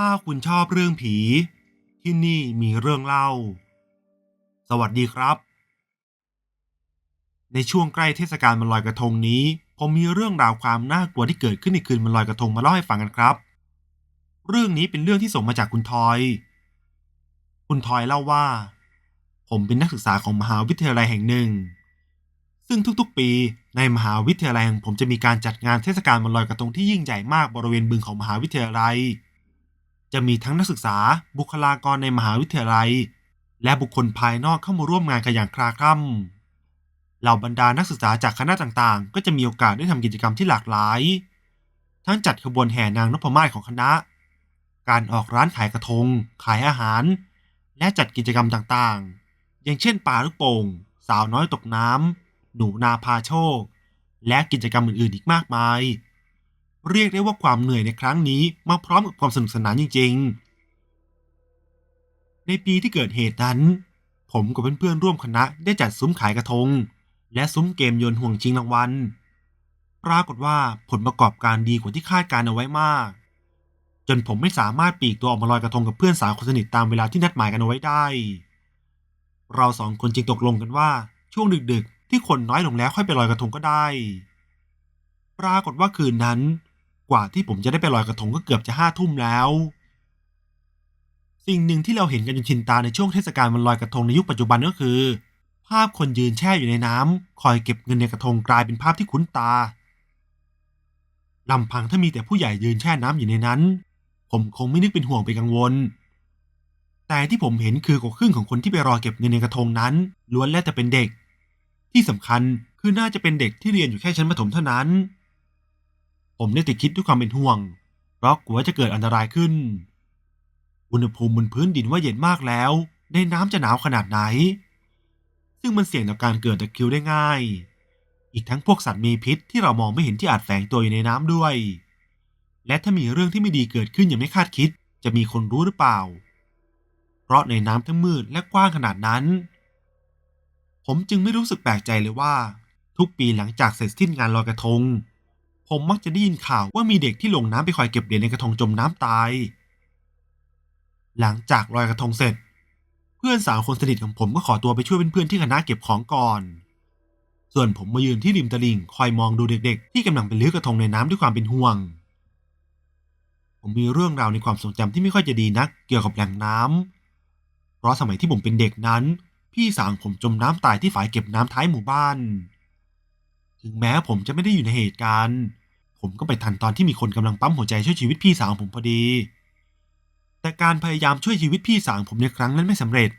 ถ้าคุณชอบเรื่องผี ที่นี่มีเรื่องเล่า สวัสดีครับ ในช่วงใกล้เทศกาลมันลอยกระทงนี้ ผมมีเรื่องราวความน่ากลัวที่เกิดขึ้นในคืนมันลอยกระทงมาเล่าให้ฟังกันครับ เรื่องนี้เป็นเรื่องที่ส่งมาจากคุณทอย คุณทอยเล่าว่า ผมเป็นนักศึกษาของมหาวิทยาลัยแห่งหนึ่ง ซึ่งทุกๆปีในมหาวิทยาลัยของผมจะมีการจัดงานเทศกาลวันลอยกระทงที่ยิ่งใหญ่มากบริเวณบึงของมหาวิทยาลัย จะมีทั้งนักศึกษาบุคลากรในมหาวิทยาลัย และบุคคลภายนอกเข้ามาร่วมงานกันอย่างคลาคล่ำเหล่าบรรดานักศึกษาจากคณะต่างๆ ก็จะมีโอกาสได้ทำกิจกรรมที่หลากหลาย ทั้งจัดขบวนแห่นางนพมาศของคณะ การออกร้านขายกระทง ขายอาหาร และจัดกิจกรรมต่างๆ อย่างเช่นป่าลูกโป่ง สาวน้อยตกน้ำหนูนาพาโชค และกิจกรรมอื่นๆอีกมากมาย เรียกได้ว่าความเหนื่อยในครั้งนี้มาพร้อมกับความสนุกสนานจริง ๆ ในปีที่เกิดเหตุนั้น ผมกับเพื่อนๆร่วมคณะได้จัดซุ้มขายกระทง และซุ้มเกมโยนห่วงชิงรางวัล ปรากฏว่าผลประกอบการดีกว่าที่คาดการเอาไว้มาก จนผมไม่สามารถปีกตัวออกมาลอยกระทงกับเพื่อนสาวคนสนิทตามเวลาที่นัดหมายกันเอาไว้ได้ เราสองคนจึงตกลงกันว่าช่วงดึกๆ ที่คนน้อยลงแล้วค่อยไปลอยกระทงก็ได้ ปรากฏว่าคืนนั้น กว่าที่ผมจะได้ไปลอยกระทงก็เกือบจะห้าทุ่มแล้ว สิ่งหนึ่งที่เราเห็นกันจนชินตาในช่วงเทศกาลวันลอยกระทงในยุคปัจจุบันก็คือ ภาพคนยืนแช่อยู่ในน้ำคอยเก็บเงินในกระทงกลายเป็นภาพที่คุ้นตาลำพังถ้ามีแต่ผู้ใหญ่ยืนแช่น้ำอยู่ในนั้น ผมคงไม่นึกเป็นห่วงไปกังวล แต่ที่ผมเห็นคือกว่าครึ่งของคนที่ไปรอเก็บเงินในกระทงนั้น ล้วนแล้วแต่เป็นเด็ก ที่สำคัญคือน่าจะเป็นเด็กที่เรียนอยู่แค่ชั้นประถมเท่านั้น ผมได้แต่คิดด้วยความเป็นห่วง เพราะกลัวจะเกิดอันตรายขึ้น อุณหภูมิบนพื้นดินว่าเย็นมากแล้ว ในน้ำจะหนาวขนาดไหน ซึ่งมันเสี่ยงต่อการเกิดตะคริวได้ง่าย อีกทั้งพวกสัตว์มีพิษที่เรามองไม่เห็นที่อาจแฝงตัวอยู่ในน้ำด้วย และถ้ามีเรื่องที่ไม่ดีเกิดขึ้นอย่างไม่คาดคิด จะมีคนรู้หรือเปล่า เพราะในน้ำทั้งมืดและกว้างขนาดนั้น ผมจึงไม่รู้สึกแปลกใจเลยว่า ทุกปีหลังจากเสร็จสิ้นงานลอยกระทง ผมมักจะได้ยินข่าวว่ามีเด็กที่ลงน้ำไปคอยเก็บเหรียญในกระทงจมน้ำตาย หลังจากลอยกระทงเสร็จ เพื่อนสาวคนสนิทของผมก็ขอตัวไปช่วยเพื่อนๆที่คณะเก็บของก่อน ส่วนผมมายืนที่ริมตลิ่งคอยมองดูเด็กๆ ที่กำลังไปลื้อกระทงในน้ำด้วยความเป็นห่วง ผมมีเรื่องราวในความทรงจำที่ไม่ค่อยจะดีนักเกี่ยวกับแหล่งน้ำเพราะสมัยที่ผมเป็นเด็กนั้น พี่สาวของผมจมน้ำตายที่ฝายเก็บน้ำท้ายหมู่บ้าน ถึงแม้ผมจะไม่ได้อยู่ในเหตุการณ์ ผมก็ไปทันตอนที่มีคนกำลังปั๊มหัวใจช่วยชีวิตพี่สาวผมพอดี แต่การพยายามช่วยชีวิตพี่สาวผมในครั้งนั้นไม่สำเร็จ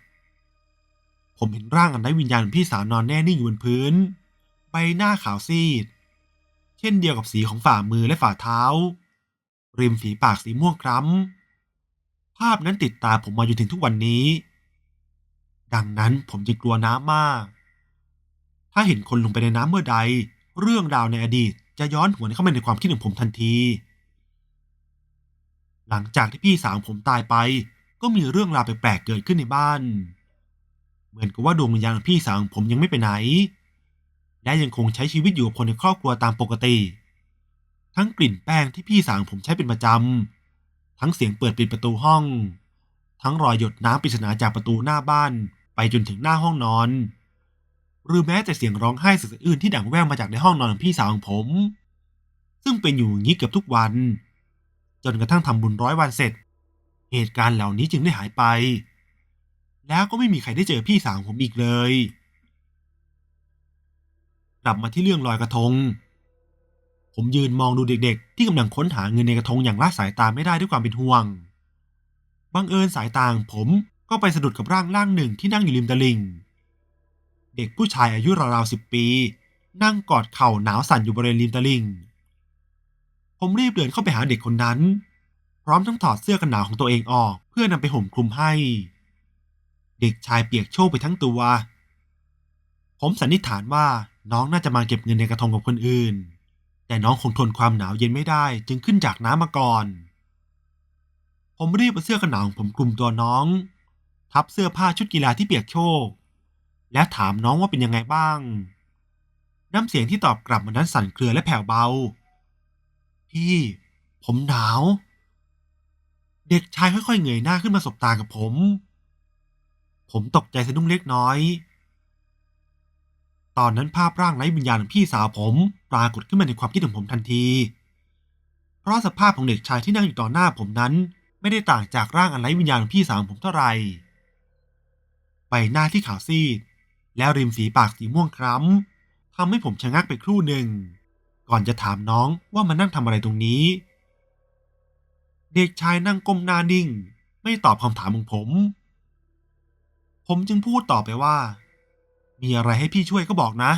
ผมเห็นร่างอันไร้วิญญาณของพี่สาวนอนแน่นิ่งอยู่บนพื้น ใบหน้าขาวซีด เช่นเดียวกับสีของฝ่ามือและฝ่าเท้า ริมฝีปากสีม่วงคล้ำภาพนั้นติดตาผมมาจนถึงทุกวันนี้ ดังนั้นผมจึงกลัวน้ำมาก ถ้าเห็นคนลงไปในน้ำเมื่อใด เรื่องราวในอดีตจะย้อนหวนเข้ามาในความคิดของผมทันที หลังจากที่พี่สาวผมตายไป ก็มีเรื่องราวแปลกๆเกิดขึ้นในบ้าน เหมือนกับว่าดวงวิญญาณของพี่สาวผมยังไม่ไปไหน และยังคงใช้ชีวิตอยู่กับคนในครอบครัวตามปกติ ทั้งกลิ่นแป้งที่พี่สาวผมใช้เป็นประจำ ทั้งเสียงเปิดปิดประตูห้อง ทั้งรอยหยดน้ำปริศนาจากประตูหน้าบ้านไปจนถึงหน้าห้องนอน หรือแม้แต่เสียงร้องไห้สะอื้นที่ดังแว่วมาจากในห้องนอนของพี่สาวของผม ซึ่งเป็นอยู่อย่างนี้เกือบทุกวัน จนกระทั่งทำบุญร้อยวันเสร็จ เหตุการณ์เหล่านี้จึงได้หายไป แล้วก็ไม่มีใครได้เจอพี่สาวของผมอีกเลย กลับมาที่เรื่องลอยกระทง ผมยืนมองดูเด็กๆ ที่กำลังค้นหาเงินในกระทงอย่างละสายตาไม่ได้ด้วยความเป็นห่วงบังเอิญสายตาของผมก็ไปสะดุดกับร่างร่างหนึ่งที่นั่งอยู่ริมตลิ่ง เด็กผู้ชายอายุราวๆสิบปี นั่งกอดเข่าหนาวสั่นอยู่บริเวณริมตลิ่ง ผมรีบเดินเข้าไปหาเด็กคนนั้น พร้อมทั้งถอดเสื้อกันหนาวของตัวเองออก เพื่อนำไปห่มคลุมให้ เด็กชายเปียกโชกไปทั้งตัว ผมสันนิษฐานว่าน้องน่าจะมาเก็บเงินในกระทงกับคนอื่น แต่น้องคงทนความหนาวเย็นไม่ได้จึงขึ้นจากน้ำมาก่อน ผมรีบเอาเสื้อกันหนาวของผมคลุมตัวน้อง ทับเสื้อผ้าชุดกีฬาที่เปียกโชก และถามน้องว่าเป็นยังไงบ้าง น้ำเสียงที่ตอบกลับมันนั้นสั่นเครือและแผ่วเบา พี่ ผมหนาว เด็กชายค่อยๆเงยหน้าขึ้นมาสบตากับผม ผมตกใจสะดุ้งเล็กน้อย ตอนนั้นภาพร่างไร้วิญญาณของพี่สาวผม ปรากฏขึ้นมาในความคิดของผมทันที เพราะสภาพของเด็กชายที่นั่งอยู่ต่อหน้าผมนั้น ไม่ได้ต่างจากร่างอันไร้วิญญาณของพี่สาวผมเท่าไหร่ใบหน้าที่ขาวซีด แล้วริมฝีปากสีม่วงคล้ำทำให้ผมชะงักไปครู่หนึ่ง ก่อนจะถามน้องว่ามานั่งทำอะไรตรงนี้ เด็กชายนั่งก้มหน้านิ่ง ไม่ตอบคำถามของผม ผมจึงพูดต่อไปว่า มีอะไรให้พี่ช่วยก็บอกนะ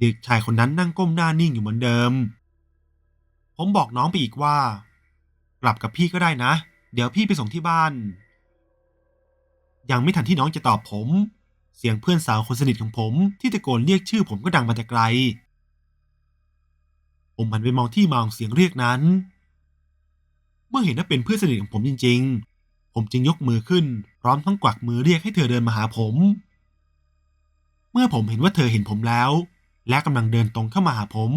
เด็กชายคนนั้นนั่งก้มหน้านิ่งอยู่เหมือนเดิม ผมบอกน้องไปอีกว่า กลับกับพี่ก็ได้นะ เดี๋ยวพี่ไปส่งที่บ้าน ยังไม่ทันที่น้องจะตอบผม เสียงเพื่อนสาวคนสนิทของผมที่ตะโกนเรียกชื่อผมก็ดังมาแต่ไกล ผมหันไปมองที่มาของเสียงเรียกนั้น เมื่อเห็นว่าเป็นเพื่อนสนิทของผมจริง ๆ ผมจึงยกมือขึ้น พร้อมทั้งกวักมือเรียกให้เธอเดินมาหาผม เมื่อผมเห็นว่าเธอเห็นผมแล้ว และกำลังเดินตรงเข้ามาหาผม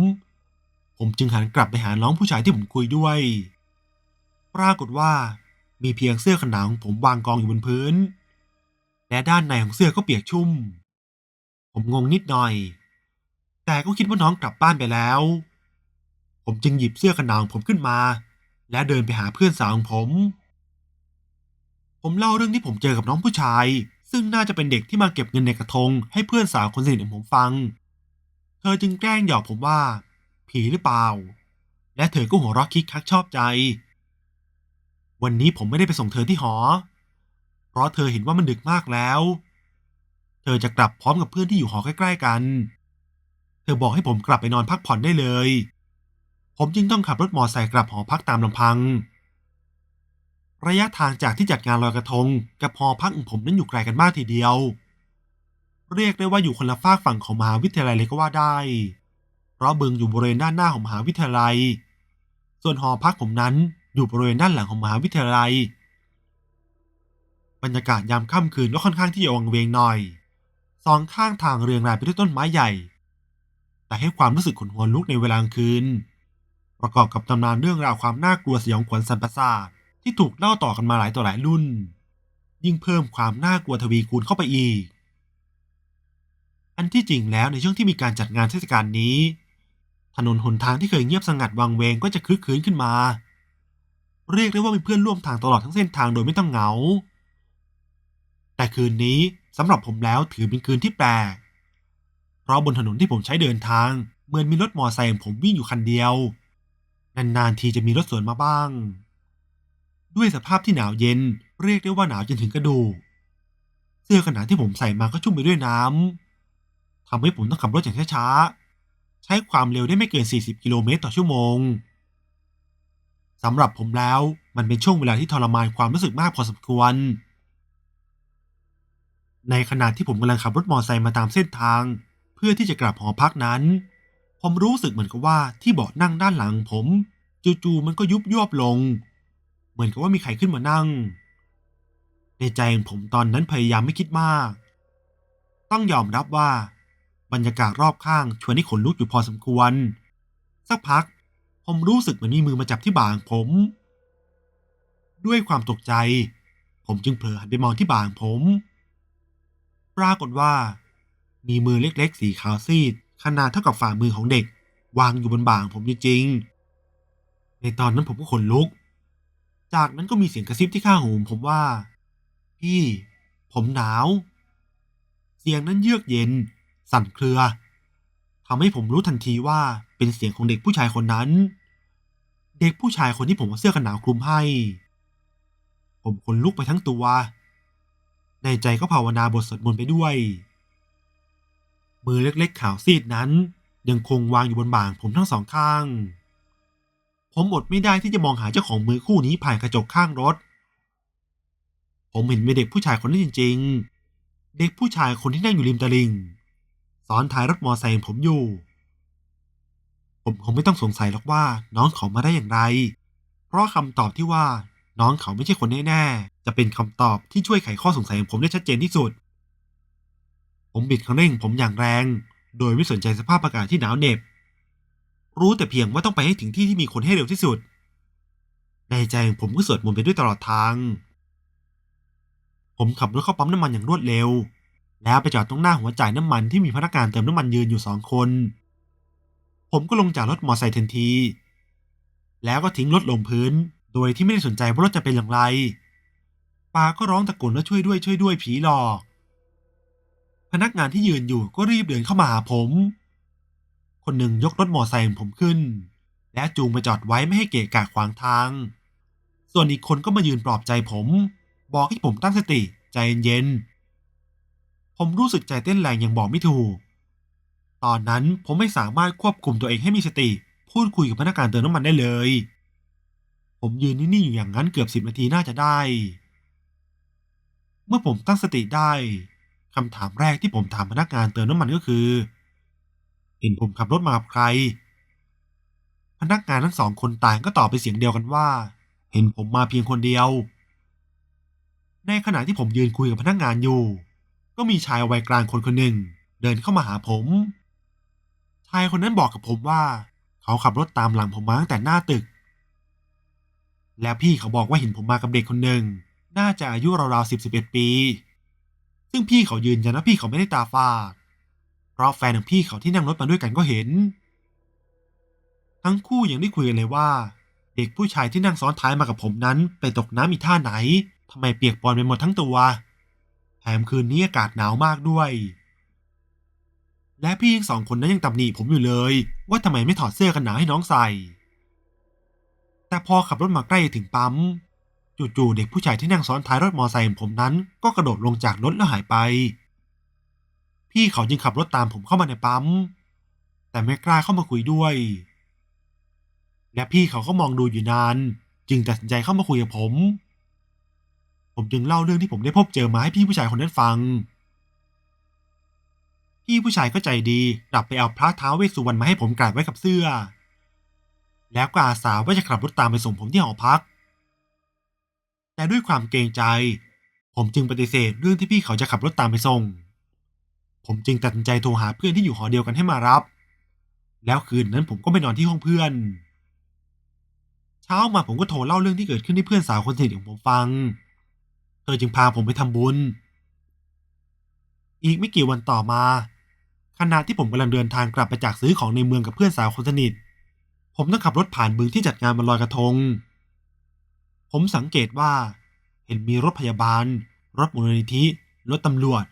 ผมจึงหันกลับไปหาน้องผู้ชายที่ผมคุยด้วย ปรากฏว่ามีเพียงเสื้อกันหนาวของผมวางกองอยู่บนพื้น และด้านในของเสื้อก็เปียกชุ่ม ผมงงนิดหน่อย แต่ก็คิดว่าน้องกลับบ้านไปแล้ว ผมจึงหยิบเสื้อกันหนาวของผมขึ้นมา และเดินไปหาเพื่อนสาวของผม ผมเล่าเรื่องที่ผมเจอกับน้องผู้ชาย ซึ่งน่าจะเป็นเด็กที่มาเก็บเงินในกระทง ให้เพื่อนสาวคนสนิทของผมฟัง เธอจึงแกล้งหยอกผมว่า ผีหรือเปล่า และเธอก็หัวเราะคิกคักชอบใจ วันนี้ผมไม่ได้ไปส่งเธอที่หอ เพราะเธอเห็นว่ามันดึกมากแล้ว เธอจะกลับพร้อมกับเพื่อนที่อยู่หอใกล้ ๆ กัน เธอบอกให้ผมกลับไปนอนพักผ่อนได้เลย ผมจึงต้องขับรถมอเตอร์ไซค์กลับหอพักตามลำพัง ระยะทางจากที่จัดงานลอยกระทง กับหอพักของผมนั้นอยู่ไกลกันมากทีเดียว เรียกได้ว่าอยู่คนละฝากฝั่งของมหาวิทยาลัยเลยก็ว่าได้ เพราะบึงอยู่บริเวณด้านหน้าของมหาวิทยาลัย ส่วนหอพักผมนั้นอยู่บริเวณด้านหลังของมหาวิทยาลัย บรรยากาศยามค่ำคืนก็ค่อนข้างที่จะวังเวงหน่อย สองข้างทางเรียงรายไปด้วยต้นไม้ใหญ่ แต่ให้ความรู้สึกขนหัวลุกในเวลากลางคืน ประกอบกับตำนานเรื่องราวความน่ากลัวสยองขวัญสันประสาทที่ถูกเล่าต่อกันมาหลายต่อหลายรุ่น ยิ่งเพิ่มความน่ากลัวทวีคูณเข้าไปอีก อันที่จริงแล้วในช่วงที่มีการจัดงานเทศกาลนี้ ถนนหนทางที่เคยเงียบสงัดวังเวงก็จะคลึกคืนขึ้นมา เรียกได้ว่ามีเพื่อนร่วมทางตลอดทั้งเส้นทางโดยไม่ต้องเหงา แต่คืนนี้สำหรับผมแล้วถือเป็นคืนที่แปลก เพราะบนถนนที่ผมใช้เดินทาง เหมือนมีรถมอเตอร์ไซค์ผมวิ่งอยู่คันเดียว นานๆทีจะมีรถสวนมาบ้าง ด้วยสภาพที่หนาวเย็นเรียกได้ว่าหนาวจนถึงกระดูก เสื้อกันหนาวที่ผมใส่มาก็ชุ่มไปด้วยน้ำทำให้ผมต้องขับรถอย่างช้าๆ ใช้ความเร็วได้ไม่เกิน 40 กิโลเมตรต่อชั่วโมงสำหรับผมแล้วมันเป็นช่วงเวลาที่ทรมานความรู้สึกมากพอสมควร ในขณะที่ผมกำลังขับรถมอเตอร์ไซค์มาตามเส้นทาง เพื่อที่จะกลับหอพักนั้น ผมรู้สึกเหมือนกับว่าที่เบาะนั่งด้านหลังผม จู่ๆมันก็ยุบยวบลง เหมือนกับว่ามีใครขึ้นมานั่ง ในใจของผมตอนนั้นพยายามไม่คิดมาก ต้องยอมรับว่า บรรยากาศรอบข้างชวนให้ขนลุกอยู่พอสมควร สักพัก ผมรู้สึกเหมือนมีมือมาจับที่บ่าของผม ด้วยความตกใจ ผมจึงเผลอหันไปมองที่บ่าของผม ปรากฏว่า มีมือเล็กๆ สีขาวซีด ขนาดเท่ากับฝ่ามือของเด็ก วางอยู่บนบ่าของผมจริงๆ ในตอนนั้นผมก็ขนลุก จากนั้นก็มีเสียงกระซิบที่ข้างหูผมว่า พี่ ผมหนาว เสียงนั้นเยือกเย็น สั่นเครือทำให้ผมรู้ทันทีว่าเป็นเสียงของเด็กผู้ชายคนนั้น เด็กผู้ชายคนที่ผมเอาเสื้อกันหนาวคลุมให้ ผมขนลุกไปทั้งตัว ในใจก็ภาวนาบทสวดมนต์ไปด้วย มือเล็กๆขาวซีดนั้น ยังคงวางอยู่บนบ่างผมทั้งสองข้าง ผมอดไม่ได้ที่จะมองหาเจ้าของมือคู่นี้ผ่านกระจกข้างรถ ผมเห็นเป็นเด็กผู้ชายคนนั้นจริง ๆ เด็กผู้ชายคนที่นั่งอยู่ริมตลิงซ้อนท้ายรถมอไซค์ผมอยู่ ผมคงไม่ต้องสงสัยหรอกว่าน้องเขามาได้อย่างไร เพราะคำตอบที่ว่า น้องเขาไม่ใช่คนแน่ๆ จะเป็นคำตอบที่ช่วยไขข้อสงสัยของผมได้ชัดเจนที่สุด ผมบิดคันเร่งผมอย่างแรง โดยไม่สนใจสภาพอากาศที่หนาวเหน็บ รู้แต่เพียงว่าต้องไปให้ถึงที่ที่มีคนให้เร็วที่สุด ในใจของผมก็สวดมนต์ไปด้วยตลอดทาง ผมขับรถเข้าปั๊มน้ำมันอย่างรวดเร็ว แล้วไปจอดตรงหน้าหัวจ่ายน้ำมันที่มีพนักงานเติมน้ำมันยืนอยู่สองคน ผมก็ลงจากรถมอเตอร์ไซค์ทันที แล้วก็ทิ้งรถลงพื้น โดยที่ไม่ได้สนใจว่ารถจะเป็นอย่างไร ปาก็ร้องตะโกนว่าช่วยด้วยช่วยด้วยผีหลอก พนักงานที่ยืนอยู่ก็รีบเดินเข้ามาหาผม คนหนึ่งยกรถมอไซค์ของผมขึ้น และจูงไปจอดไว้ไม่ให้เกะกะขวางทาง ส่วนอีกคนก็มายืนปลอบใจผม บอกให้ผมตั้งสติใจเย็นๆผมรู้สึกใจเต้นแรงอย่างบอกไม่ถูก ตอนนั้นผมไม่สามารถควบคุมตัวเองให้มีสติ พูดคุยกับพนักงานเติมน้ำมันได้เลย ผมยืนนิ่งๆอยู่อย่างนั้นเกือบสิบนาทีน่าจะได้ เมื่อผมตั้งสติได้คำถามแรกที่ผมถามพนักงานเติมน้ำมันก็คือ เห็นผมขับรถมากับใคร พนักงานทั้งสองคนต่างก็ตอบเป็นเสียงเดียวกันว่า เห็นผมมาเพียงคนเดียว ในขณะที่ผมยืนคุยกับพนักงานอยู่ ก็มีชายวัยกลางคนคนหนึ่ง เดินเข้ามาหาผม ชายคนนั้นบอกกับผมว่า เขาขับรถตามหลังผมมาตั้งแต่หน้าตึก และพี่เขาบอกว่าเห็นผมมากับเด็กคนหนึ่ง น่าจะอายุราวๆสิบสิบเอ็ดปี ซึ่งพี่เขายืนยันว่าพี่เขาไม่ได้ตาฝาด เพราะแฟนของพี่เขาที่นั่งรถมาด้วยกันก็เห็น ทั้งคู่ยังได้คุยกันเลยว่า เด็กผู้ชายที่นั่งซ้อนท้ายมากับผมนั้น ไปตกน้ำอีท่าไหนทำไมเปียกปอนไปหมดทั้งตัว แถมคืนนี้อากาศหนาวมากด้วย และพี่ทั้งสองคนนั้นยังตำหนิผมอยู่เลย ว่าทำไมไม่ถอดเสื้อกันหนาวให้น้องใส่ แต่พอขับรถมาใกล้ถึงปั๊ม จู่ๆเด็กผู้ชายที่นั่งซ้อนท้ายรถมอไซค์ของผมนั้น ก็กระโดดลงจากรถแล้วหายไป พี่เขาจึงขับรถตามผมเข้ามาในปั๊ม แต่ไม่กล้าเข้ามาคุยด้วย และพี่เขาก็มองดูอยู่นาน จึงตัดสินใจเข้ามาคุยกับผม ผมจึงเล่าเรื่องที่ผมได้พบเจอมาให้พี่ผู้ชายคนนั้นฟัง พี่ผู้ชายก็ใจดีกลับไปเอาพระท้าเวสสุวรรณมาให้ผมกราบไว้กับเสื้อ แล้วก็อาสาว่าจะขับรถตามไปส่งผมที่หอพัก แต่ด้วยความเกรงใจ ผมจึงปฏิเสธเรื่องที่พี่เขาจะขับรถตามไปส่ง ผมจึงตัดสินใจโทรหาเพื่อนที่อยู่หอเดียวกันให้มารับ แล้วคืนนั้นผมก็ไปนอนที่ห้องเพื่อน เช้ามาผมก็โทรเล่าเรื่องที่เกิดขึ้นให้เพื่อนสาวคนสนิทของผมฟัง เธอจึงพาผมไปทำบุญ อีกไม่กี่วันต่อมาขณะที่ผมกำลังเดินทางกลับไปจากซื้อของในเมืองกับเพื่อนสาวคนสนิท ผมต้องขับรถผ่านบึงที่จัดงานวันลอยกระทง ผมสังเกตว่า เห็นมีรถพยาบาล รถมูลนิธิ รถตำรวจ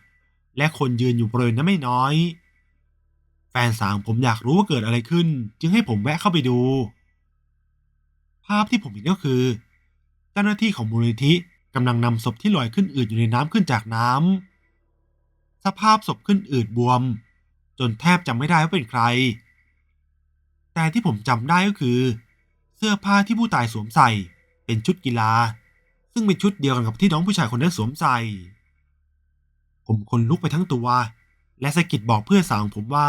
และคนยืนอยู่บริเวณนั้นไม่น้อย แฟนสาวผมอยากรู้ว่าเกิดอะไรขึ้น จึงให้ผมแวะเข้าไปดู ภาพที่ผมเห็นก็คือ เจ้าหน้าที่ของมูลนิธิกำลังนำศพที่ลอยขึ้นอืดอยู่ในน้ำขึ้นจากน้ำสภาพศพขึ้นอืดบวม จนแทบจำไม่ได้ว่าเป็นใคร แต่ที่ผมจำได้ก็คือ เสื้อผ้าที่ผู้ตายสวมใส่เป็นชุดกีฬา ซึ่งเป็นชุดเดียวกันกับที่น้องผู้ชายคนนั้นสวมใส่ ผมคนลุกไปทั้งตัว และสะกิดบอกเพื่อนสาวของผมว่า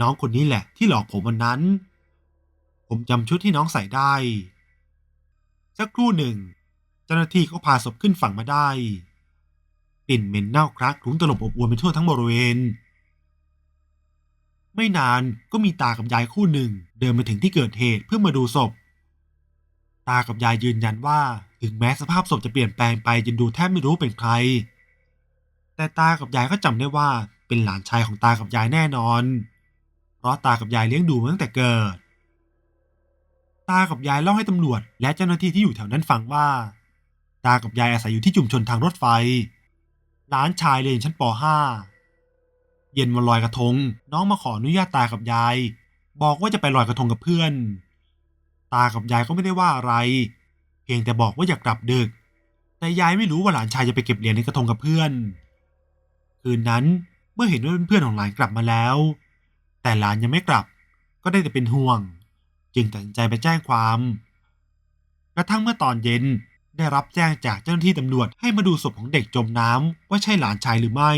น้องคนนี้แหละที่หลอกผมวันนั้น ผมจำชุดที่น้องใส่ได้ สักครู่หนึ่ง เจ้าหน้าที่ก็พาศพขึ้นฝั่งมาได้กลิ่นเหม็นเน่าคลักคลุ้งตลบอบอวนไปทั่วทั้งบริเวณ ไม่นานก็มีตากับยายคู่หนึ่ง เดินมาถึงที่เกิดเหตุเพื่อมาดูศพ ตากับยายยืนยันว่า ถึงแม้สภาพศพจะเปลี่ยนแปลงไปจนดูแทบไม่รู้เป็นใคร แต่ตากับยายก็จำได้ว่าเป็นหลานชายของตากับยายแน่นอน เพราะตากับยายเลี้ยงดูมาตั้งแต่เกิด ตากับยายเล่าให้ตำรวจ และเจ้าหน้าที่ที่อยู่แถวนั้นฟังว่า ตากับยายอาศัยอยู่ที่ชุมชนทางรถไฟ หลานชายเรียนชั้นป .5 เย็นวันลอยกระทง น้องมาขออนุญาตตากับยาย บอกว่าจะไปลอยกระทงกับเพื่อน ตากับยายก็ไม่ได้ว่าอะไร เพียงแต่บอกว่าอยากกลับดึก แต่ยายไม่รู้ว่าหลานชายจะไปเก็บเหรียญในกระทงกับเพื่อน คืนนั้นเมื่อเห็นว่าเพื่อนของหลานกลับมาแล้ว แต่หลานยังไม่กลับ ก็ได้แต่เป็นห่วง จึงตัดสินใจไปแจ้งความ กระทั่งเมื่อตอนเย็นได้รับแจ้งจากเจ้าหน้าที่ตำรวจให้มาดูศพของเด็กจมน้ำว่าใช่หลานชายหรือไม่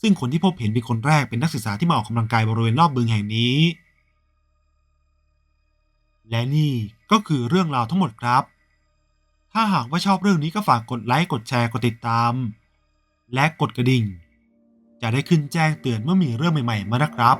ซึ่งคนที่พบเห็นเป็นคนแรกเป็นนักศึกษาที่มาออกกำลังกายบริเวณรอบบึงแห่งนี้ และนี่ก็คือเรื่องราวทั้งหมดครับ ถ้าหากว่าชอบเรื่องนี้ก็ฝากกดไลค์กดแชร์กดติดตาม และกดกระดิ่ง จะได้ขึ้นแจ้งเตือนเมื่อมีเรื่องใหม่ ๆ มานะครับ